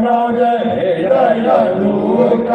મન જય દુઃખ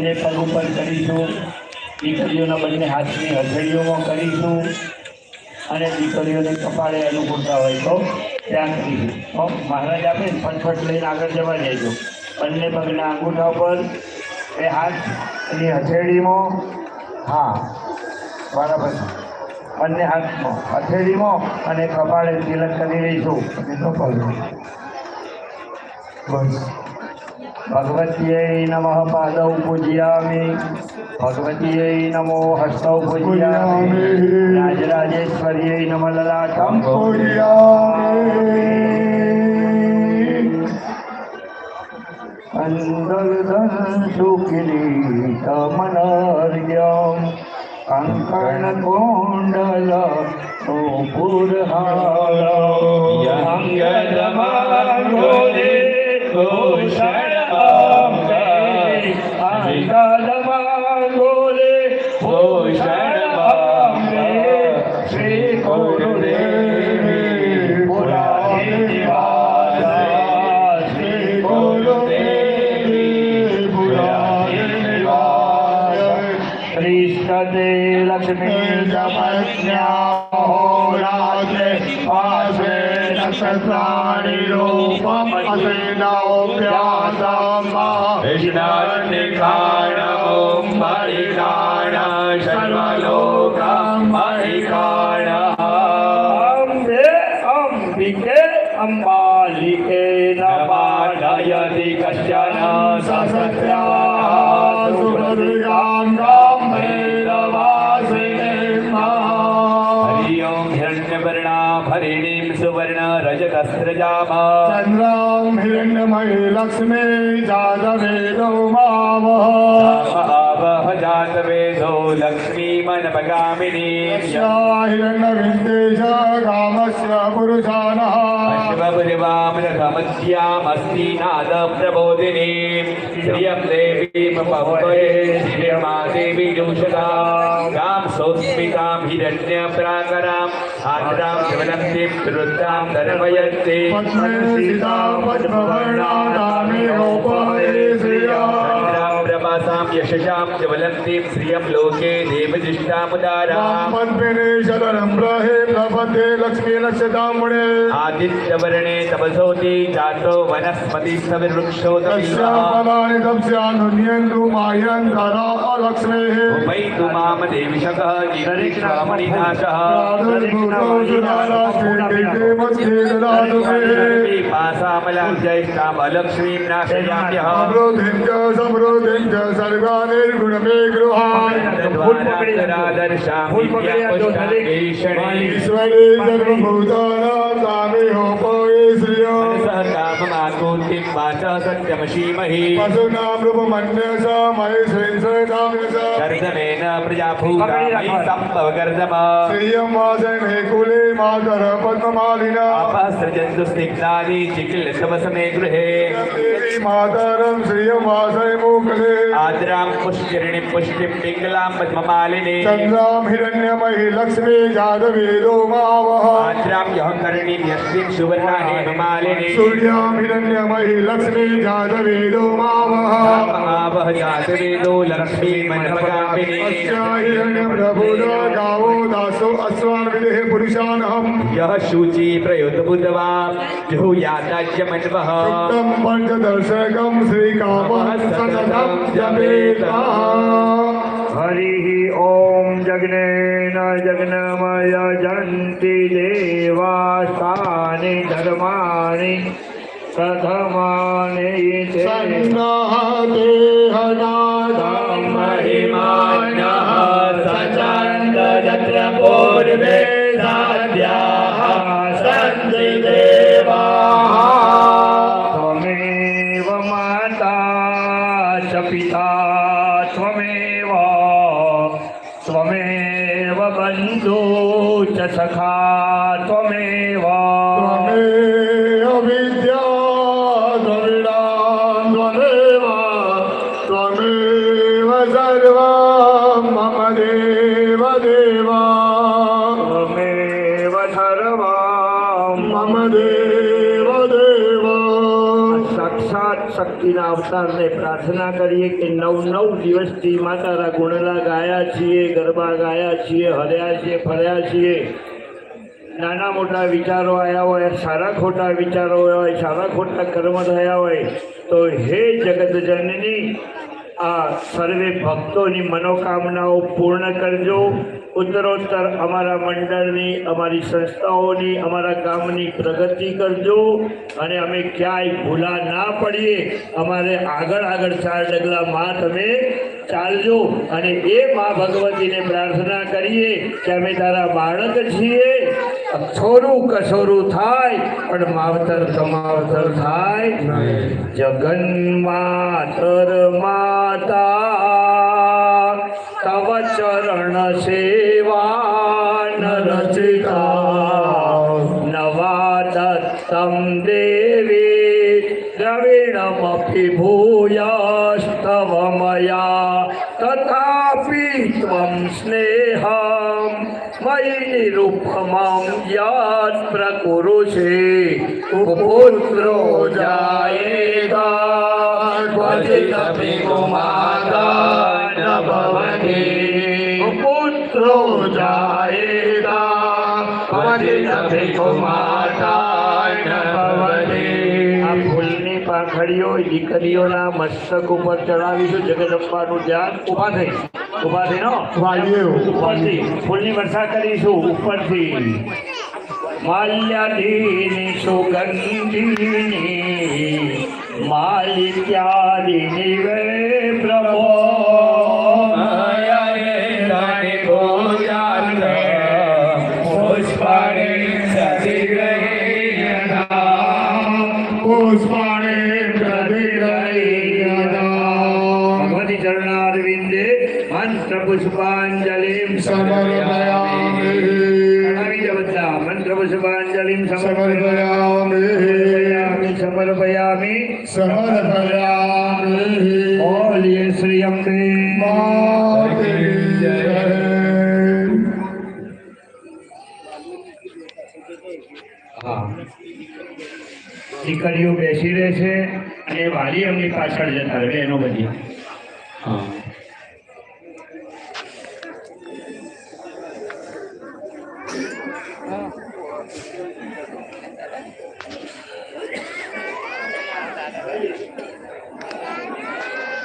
બંને પગ ઉપર કરીશું દીકરીઓના બંને હાથની હથેળીઓમાં કરીશું. અને દીકરીઓને કપાળે અનુકૂળતા હોય તો ત્યાં કરીશું. હો, મહારાજ આપે ને ફટફટ લઈને આગળ જવા જઈજો બંને પગના અંગૂઠા ઉપર એ હાથની હથેળીમાં હા બરાબર બંને હાથમાં હથેળીમાં અને કપાળે તિલક કરી લઈશું. અને કપાળ બસ. ભગવતીય નમઃ પાદૌ પૂજયામી ભગવતીય નમો હસ્તૌ પૂજયામી રાજરાજેશ્વરીય નમ લલાટમ અંદરધન સુખરી કમનાર્યમ કંકણ કોંડલ પુરહાલ અંગ ગોષણ લક્ષ્મી જમજ્ઞાહોરાજે પાસે નક્ષત્રાણી રૂપમ અસેનોપ્યાસમાં વિષ્ણાનિકાણમ મણિકાણ સર્વલોકમ મણિકાણ અંબે અંબિકે અંબાલિકે નમાનયતિ કશ્ચન સસત્યા રજતસ્રજામ ચંદ્રામ હિરણ્યમયી લક્ષ્મી જાતવેદો માવહ આવહ જાત વેદો લક્ષ્મીમનપગામિની હિરણ્યવિદ્દેશ કામસ્ય પુરુષાનઃ અશ્વપુરવામરથમસ્યામસ્તિ નાદ પ્રબોધિની શ્રિયં દેવીમ પવયે શ્રિયમા દેવી દુષતા ગામ સોસ્મિતામ હિરણ્ય પ્રાકરામ આદ્રામ यशजां च वलन्तीं श्रियं लोके देवदृष्टामुदाराम्बे प्रपदे लक्ष्मी लक्षदाम्बणे आदित्यवर्णे तपसोति जातो वनस्पति सविवृक्षो तस्यानुन्यन्तु मायं धरा अलक्ष्मेः उपैतु माम देविशकः जिरिक्षामणिनाशः पासामलां जयिष्ठामलक्ष्मीं नाशयाम्यः समृद्धिं च समृद्धिं च सर्व ગાનેર ગુણમે ગૃહાન ફૂલ પકડી દર્શા ફૂલ પકડી જો દરેક ઈશ્વરે સર્વ ભૂતાના સામે હો પોએ શ્રીયો સહકામ આગોતિ પાચા સત્યમ શીમહિ પશુનામ રૂપ મન્ય સા મય શ્રી સદામ સા ગર્દમેન પ્રજા ભૂતા મય સંભવ ગર્દમ શ્રીયમ વાસને કુલે માતર પદ્મમાલિના અપસૃજંતુ સ્નિગ્ધાની ચિકિલ સવસમે ગૃહે માતરમ શ્રીયમ વાસય મોકલે આદ્ર भद्रां पुष्करिणी पुष्टिं पिङ्गलां पद्ममालिनी चन्द्रां हिरण्यमयि लक्ष्मी जातवेदो मावः आद्रां यौकर्णी यस्मिं सुवर्णा हेममालिनी सूर्यां हिरण्यमयि लक्ष्मी जातवेदो मावः आवह जातवेदो लक्ष्मी मनपगामिनी हिरण्यप्रभुदो गावो दासो अश्वान्विदेः पुरुषानहं यः शुचि प्रयुत बुद्धवा जुहुयाताज्यमन्वः पञ्चदर्शकं श्रीकामः सततं जपे હરિ ઓમ જગ્નેન જગ્નમય જંતિ દેવાસ્થાનિ ધર્માણિ પ્રથમાનિ તે હરિમાન त्वमेव त्वमेव विद्या द्रविडां त्वमेव त्वमेव सर्वं मम देव देवा त्वमेव सर्वं મમ દેવ દેવ સાક્ષાત શક્તિના અવતારને પ્રાર્થના કરીએ કે નવ નવ દિવસથી માતાના ગુણલા ગાયા છીએ ગરબા ગાયા છીએ હર્યા છીએ ફર્યા છીએ નાના મોટા વિચારો આવ્યા હોય, સારા ખોટા વિચારો હોય, સારા ખોટા કર્મ થયા હોય, તો હે જગત જનની આ સર્વે ભક્તોની મનોકામનાઓ પૂર્ણ કરજો. ઉત્તરોત્તર અમારા મંડળની, અમારી સંસ્થાઓની, અમારા ગામની પ્રગતિ કરજો. અને અમે ક્યાંય ભૂલા ના પડીએ. અમારે આગળ આગળ ચાર ડગલા માં તમે ચાલજો. અને એ મા ભગવતીને પ્રાર્થના કરીએ કે અમે તારા બાળક છીએ. થોડું કસોરું થાય, પણ માવતર કમાવતર થાય. જગન માતર માતા, તવ ચરણ સેવા રચિતા નવા દત્તમ દેવી દ્રવિણમપી ભૂયસ્તવ મયા તથાપી ત્વં સ્નેહમ રૂપમાં યાદ પ્રકુરુ છે પુત્રો જાયેગા ક્વચિદપि કુમારા ન ભવતિ પુત્રો જાયેગા ન આ ફૂલની પાંખડીઓ દીકરીઓના મસ્તક ઉપર ચડાવીશું જગદંબાનું ધ્યાન ઊભા થઈ ઊભા થઈ નો વાગ્યું ઉપરથી ફૂલની વર્ષા કરીશું ઉપરથી. માલ્યાધીની સુગંધીની માલિક્યાદિની વે પ્રભો. સમર્પયામિ બોલીએ શ્રી અંબે હા દીકરીઓ બેસી રહે છે અને વાલી એમની પાછળ જતા રહે એનો બધી હા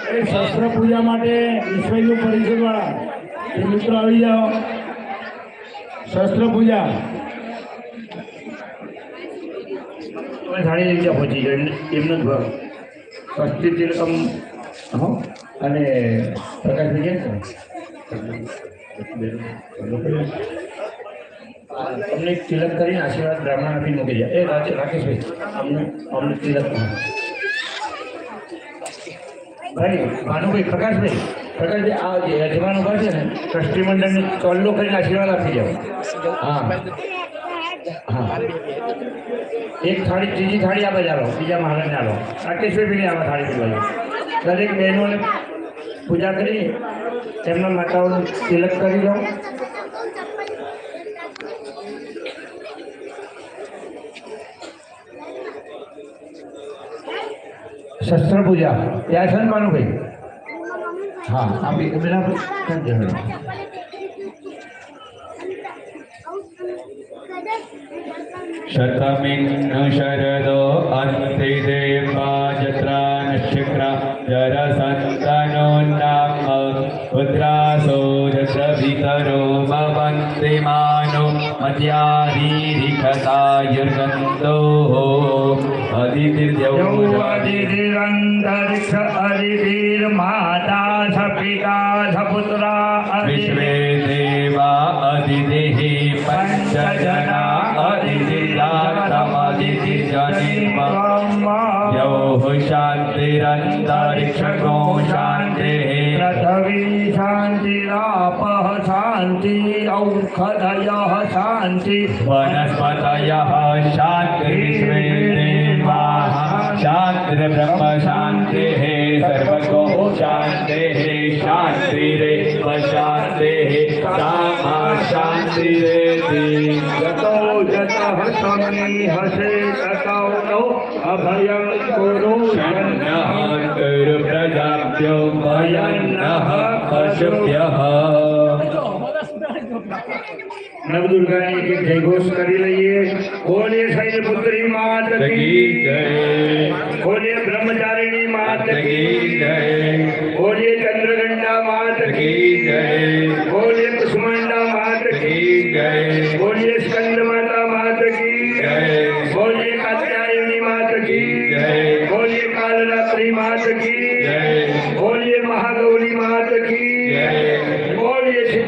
એ શસ્ત્ર પૂજા માટે વિશ્વયુદ્ધ પરિષદ વાળા એ મિત્રો આવી જાઓ. શસ્ત્ર પૂજા. તમે સારી જગ્યા પહોંચી જાય એમને જ ભાવ. સ્વસ્તિ તિલકમ હો, અને પ્રકાશ વિજય તમને તિલક કરીને આશીર્વાદ બ્રાહ્મણ આપી મૂકી જાય એ રાકેશભાઈ, અમને અમને તિલક. ભાઈ, ભાનુભાઈ, પ્રકાશભાઈ. પ્રકાશભાઈ આ જે યજમાન ઊભા છે ને ટ્રસ્ટી મંડળને ચોલ્લો કરીને આશીર્વાદ આપી જાઓ હા. હા. એક થાળી, ત્રીજી થાળી આપે ચાલો બીજા મહારાજને આલો. રાકેશભાઈ બી આવા થાળી પીવા દરેક બહેનોને પૂજા કરી, તેમના માતાઓનું તિલક કરી દો શસ્ત્ર પૂજા. ત્યાં છે ને ભાનુભાઈ हाँ अभी मेरा कर जो है शतमिन्न शरदो अन्ति देवा जत्रा नशिक्रा जरसन्तनोन्नाम पुत्रासो रसभितरो भवन्ति मानो मध्यादीरिकतायुर्गन्तो अधितिर्यौवदिरिरन्तरिक्ष अधितिर्मा स पिता स पुत्रा विश्वे देवा अधिदेः पञ्चजना अधिदिला समधिजनिम यो शान्तिरन्तरिक्षको शान्तिः पृथ्वी शान्तिरापः शान्ति औषधयः शान्ति वनस्पतयः शान्ति विश्वे शान्तिर्विश्वे देवाः शान्तिर्ब्रह्म शान्तिः सर्वगो शान्तिः शान्तिरेव शान्तिः सामा शान्तिरेति गतो जतः समीहसे ततौ नो अभयं कुरु षण्णः कुरु प्रजाभ्यो भयन्नः पशुभ्यः નવદુર્ગાની એક જયઘોષ કરી લઈએ. ઓલે શૈલ પુત્રી માત કી. જય ઓલે બ્રહ્મચારીણી માત કી. જય.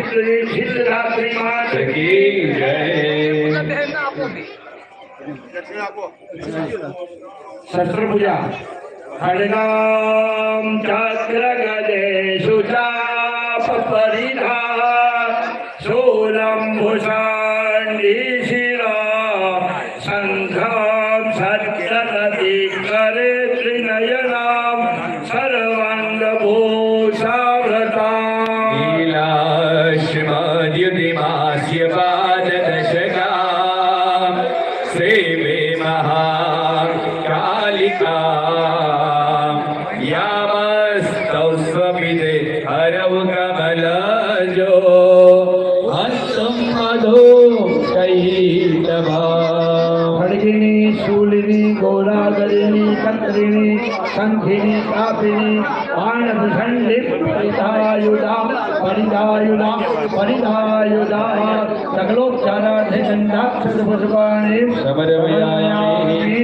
શ્રી સિદ્ધરાત્રિ માં જકી જય. શસ્ત્ર પૂજા. હરનામ ચક્ર ગજે પરિધા શંખીની કાપીની બાણભૂષણલિપ પરિધાયુધા પરિધાયુધા સકલોપચારાર્થે ગંધાક્ષર પુષ્પાણિ સમર્પયામિ.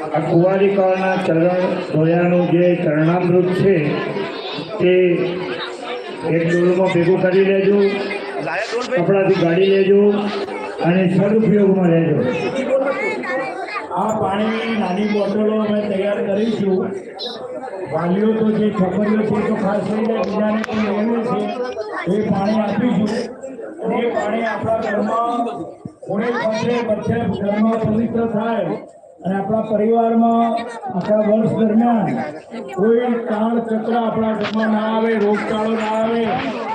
આ કુંવારિકાઓના ચરણ ધોયાનું જે ચરણામૃત છે, તે એક ડોલમાં ભેગું કરી લેજો, કપડાથી ગાડી લેજો અને સદુપયોગમાં લેજો. આ પાણીની નાની બોટલો અમે તૈયાર કરીશું. વાલીઓ તો જે છોકરીઓ છે તો ખાસ કરીને બીજાને પણ લેવું છે એ પાણી આપીશું. એ પાણી આપણા ઘરમાં ઘરમાં પવિત્ર થાય. અને આપણા પરિવારમાં આખા વર્ષ દરમિયાન કોઈ તાણ ચક્ર આપણા ઘરમાં ના આવે, રોગચાળો ના આવે,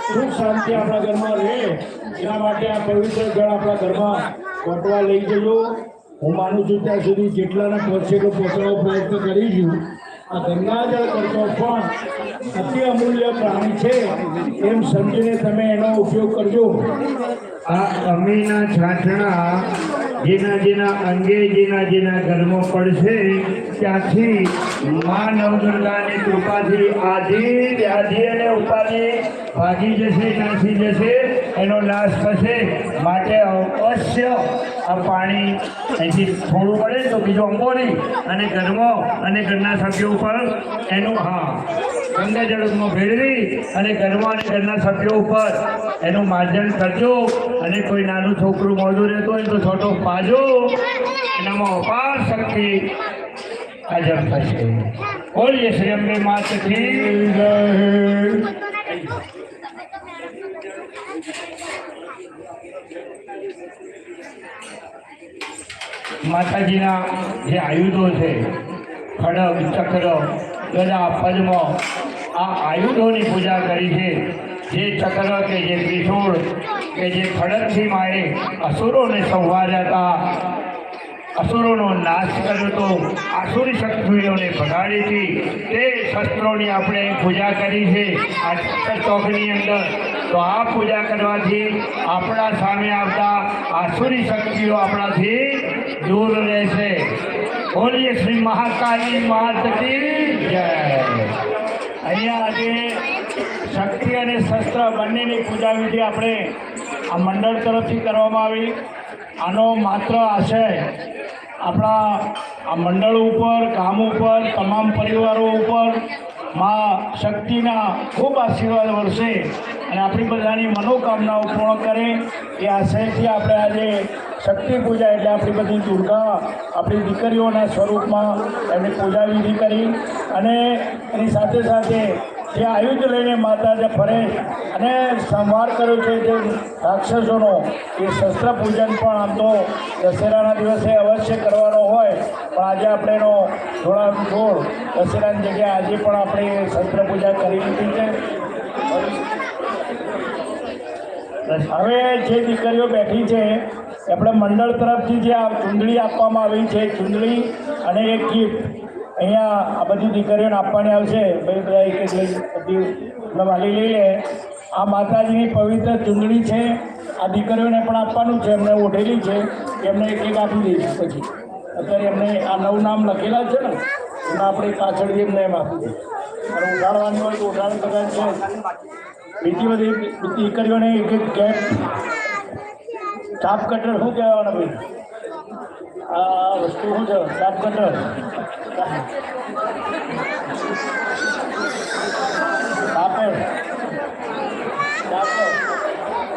સુખ શાંતિ આપણા ઘરમાં રહે, એના માટે આ પવિત્ર જળ આપણા ઘરમાં પહોંચવા લઈ જજો. હું માનું છું ત્યાં સુધી જેટલાને પહોંચે તો પહોંચવાનો પ્રયત્ન કરીશું, આ ગંગાજળ કરતો પણ અતિ અમૂલ્ય પ્રાણી છે, એમ સમજીને તમે એનો ઉપયોગ કરજો. આ અમીના છાંટણા જેના જેના અંગે જેના જેના ઘરમાં પડશે ત્યાંથી મા નવદુર્ગાની કૃપાથી આધી વ્યાધિ અને ઉપાધિ ભાગી જશે નાસી જશે. એનો નાશ થશે માટે અવશ્ય આ પાણી અહીંથી થોડું પડે તો બીજો નહીં. અને ઘરમાં અને ઘરના સભ્યો ઉપર એનું, હા, ગંગા જળમાં ભેળવી અને ઘરમાં અને ઘરના સભ્યો ઉપર એનું માર્જન કરજો. અને કોઈ નાનું છોકરું મોઢું રહેતું હોય તો છોટો પાજો. એનામાં અપાર શક્તિ હાજર થશે બોલીએ શ્રી અંબે માતથી જય માતાજીના જે આયુધો છે ખડગ ચક્ર ગદા પદ્મ આ આયુધોની પૂજા કરી છે જે ચક્ર કે જે ત્રિશૂળ કે જે ખડગથી માએ અસુરોને સંવાર્યા હતા અસુરોનો નાશ કર્યો હતો આસુરી શક્તિઓને ભગાડી હતી. તે શસ્ત્રોની આપણે પૂજા કરી છે. આ ચોકની અંદર. તો આ પૂજા કરવાથી આપણા સામે આવતા આસુરી શક્તિઓ આપણાથી દૂર રહેશે. બોલીએ શ્રી મહાકાળી માત કી જય. અહીંયા આજે શક્તિ અને શસ્ત્ર બંનેની પૂજા વિધિ આપણે આ મંડળ તરફથી કરવામાં આવી. આનો માત્ર આશય આપણા આ મંડળ ઉપર કામ ઉપર, તમામ પરિવારો ઉપરમાં શક્તિના ખૂબ આશીર્વાદ વર્ષે અને આપણી બધાની મનોકામનાઓ પૂર્ણ કરે એ આશયથી આપણે આજે શક્તિ પૂજા એટલે આપણી બધી દુર્ગા આપણી દીકરીઓના સ્વરૂપમાં એમની પૂજા વિધિ કરી અને એની સાથે સાથે જે આયુધ લઈને માતા જે ફરે અને સંહાર કર્યો છે જે રાક્ષસોનો. એ શસ્ત્ર પૂજન પણ આમ તો દશેરાના દિવસે અવશ્ય કરવાનો હોય. પણ આજે આપણે એનો થોડા જોડ દશેરાની જગ્યાએ આજે પણ આપણે શસ્ત્ર પૂજા કરી લીધી છે. હવે જે દીકરીઓ બેઠી છે આપણે મંડળ તરફથી જે આ ચૂંદડી આપવામાં આવી છે, ચૂંદડી અને એક ગિફ્ટ અહીંયા આ બધી દીકરીઓને આપવાની આવશે. ભાઈ બધા એક એક બધી વાલી લઈ લે. આ માતાજીની પવિત્ર ચૂંટણી છે. આ દીકરીઓને પણ આપવાનું છે. એમને ઓઢેલી છે. એમને એક એક આપી દઈશું પછી. અત્યારે એમને આ નવું નામ લખેલા છે ને, એમાં આપણે પાછળ એમને એમ આપી દઈશું. અને ઉઠાડવાની હોય તો ઉઠાડ કદાચ છે. બીજી બધી દીકરીઓને એક એક ગેપ ચાપ કટર શું કહેવાના ભાઈ? આ વસ્તુ શું છે? ચાપ કટર. કાપડ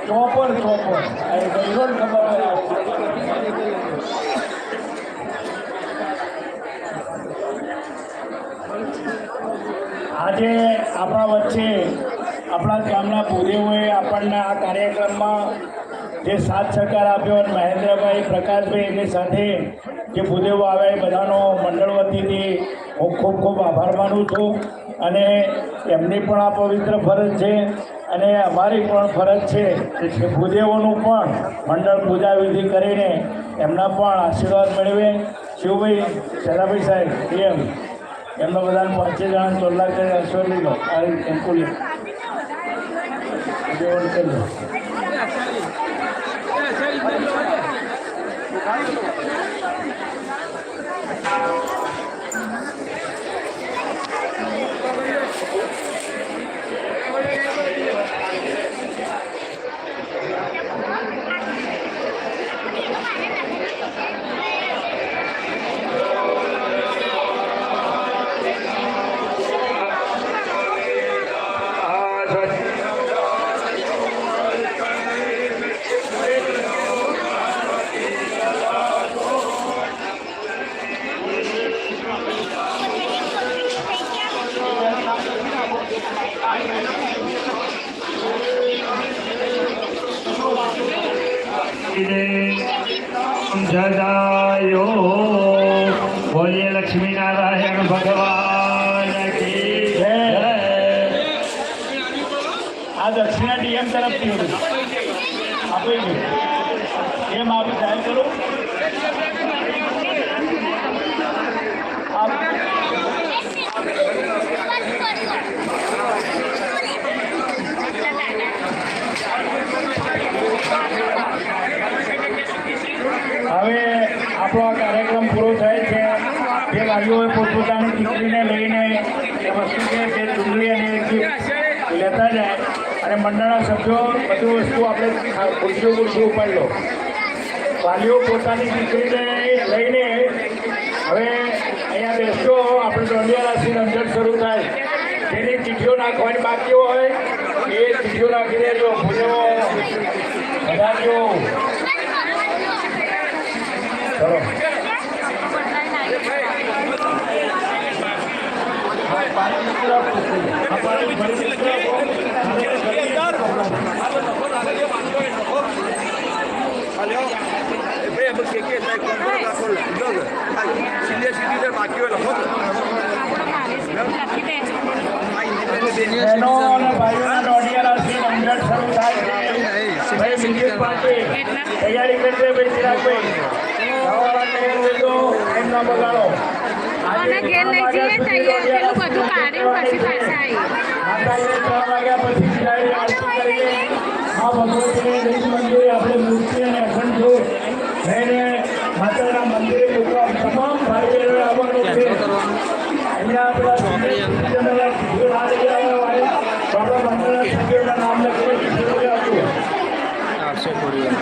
ચોપર ચોપર આ ગઈરો ખબર આજે આપણા વચ્ચે આપણા ગામના ભૂદેવોએ આપણને આ કાર્યક્રમમાં જે સાથ સહકાર આપ્યો અને મહેન્દ્રભાઈ પ્રકાશભાઈ એની સાથે જે ભૂદેવો આવ્યા એ બધાનો મંડળ વતીથી હું ખૂબ ખૂબ આભાર માનું છું. અને એમની પણ આ પવિત્ર ફરજ છે અને અમારી પણ ફરજ છે કે ભૂદેવોનું પણ મંડળ પૂજા વિધિ કરીને એમના પણ આશીર્વાદ મેળવે. શિવભાઈ સદાભાઈ સાહેબ એમ એમના બધા પાંચે જણા ચોલ્લા કરી આશીર્વાદ લઈ લો આ અંકુલી જદાયો બોલીએ લક્ષ્મી નારાયણ ભગવાન કી જય આ દક્ષિણા ડીએમ તરફથી હતું આપી ગયું એમ આપી જાહેર કરું આપ હવે આપણો કાર્યક્રમ પૂરો થાય છે. જે ભાઈઓએ પોતપોતાની ચૂંટણીને લઈને એ વસ્તુ છે તે ચૂંટણી અને લેતા જાય, અને મંડળના સભ્યો બધી વસ્તુ આપણે ખુરશીઓ ખુરશી ઉપાડી લો. વાલીઓ પોતાની દીકરીને લઈને હવે અહીંયા બેસતો આપણે દોઢિયા રાશિની અંદર શરૂ થાય. જેની ચીજો નાખવાની બાકી હોય, એ ચીઠીઓ નાખી દેજો ભૂલો વધારજો બહેનો અને ભાઈઓના દોઢિયા રાશિ શરૂ થાય ભાઈ મ્યુઝિક પાર્ટી તૈયારી કરજે ભાઈ ચિરાગભાઈ અને ઘેર લઈ જઈએ તૈયાર પેલું બધું કાઢે પછી પાછા આવીએ. આ ભગવતીને નિજ મંદિરે આપણે મૂર્તિ અને અખંડ જોડ થઈને માતાના મંદિરે લોકો તમામ ભાઈઓ આવવાનો છે. અહીંયા આપણા બાબા માતાના નામ લખીને આઠસો